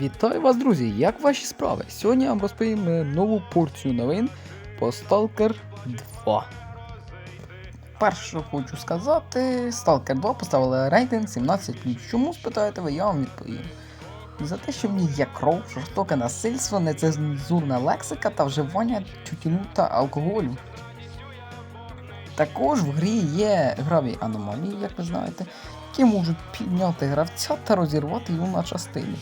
Вітаю вас, друзі! Як ваші справи? Сьогодні вам розповім нову порцію новин по Stalker 2. Перше, що хочу сказати, Stalker 2 поставили рейтинг 17. Чому спитаєте ви, я вам відповім. За те, що в ній є кров, жорстоке насильство, нецензурна лексика та вживання тютюну та алкоголю. Також в грі є граві аномалії, як ви знаєте, які можуть підняти гравця та розірвати його на частини.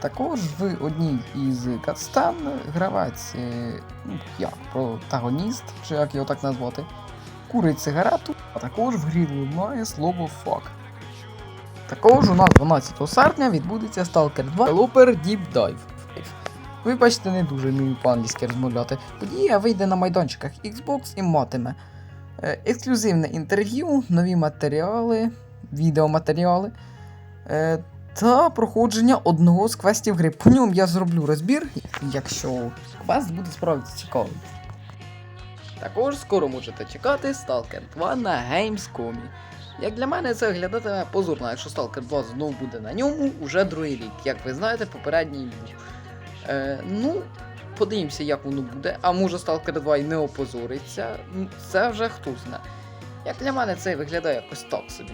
Також в одній із катстан гравець, е, ну, як протагоніст, чи як його так назвати, курить сигарету, а також в грі лунає слово fuck. Також у нас 12 серпня відбудеться Stalker 2 Developer Deep Dive. Вибачте, не дуже вмію по-англійськи розмовляти. Подія вийде на майданчиках Xbox і матиме е, ексклюзивне інтерв'ю, нові матеріали, відеоматеріали е, та проходження одного з квестів гри. По ньому я зроблю розбір, якщо квест буде справді цікавий. Також скоро можете чекати Stalker 2 на Gamescom. Як для мене це виглядатиме позорно, якщо Stalker 2 знову буде на ньому уже другий рік. Як ви знаєте, попередній був. Е, ну, подивимося, як воно буде. А може Stalker 2 і не опозориться. Це вже хто знає. Як для мене це виглядає якось так собі.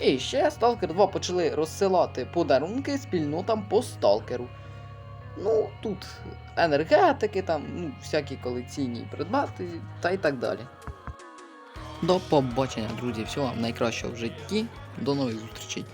І ще Stalker 2 почали розсилати подарунки спільнотам по сталкеру. Ну, тут енергетики, там, ну, всякі колекційні предмети та й так далі. До побачення, друзі, всього вам найкращого в житті. До нових зустрічей.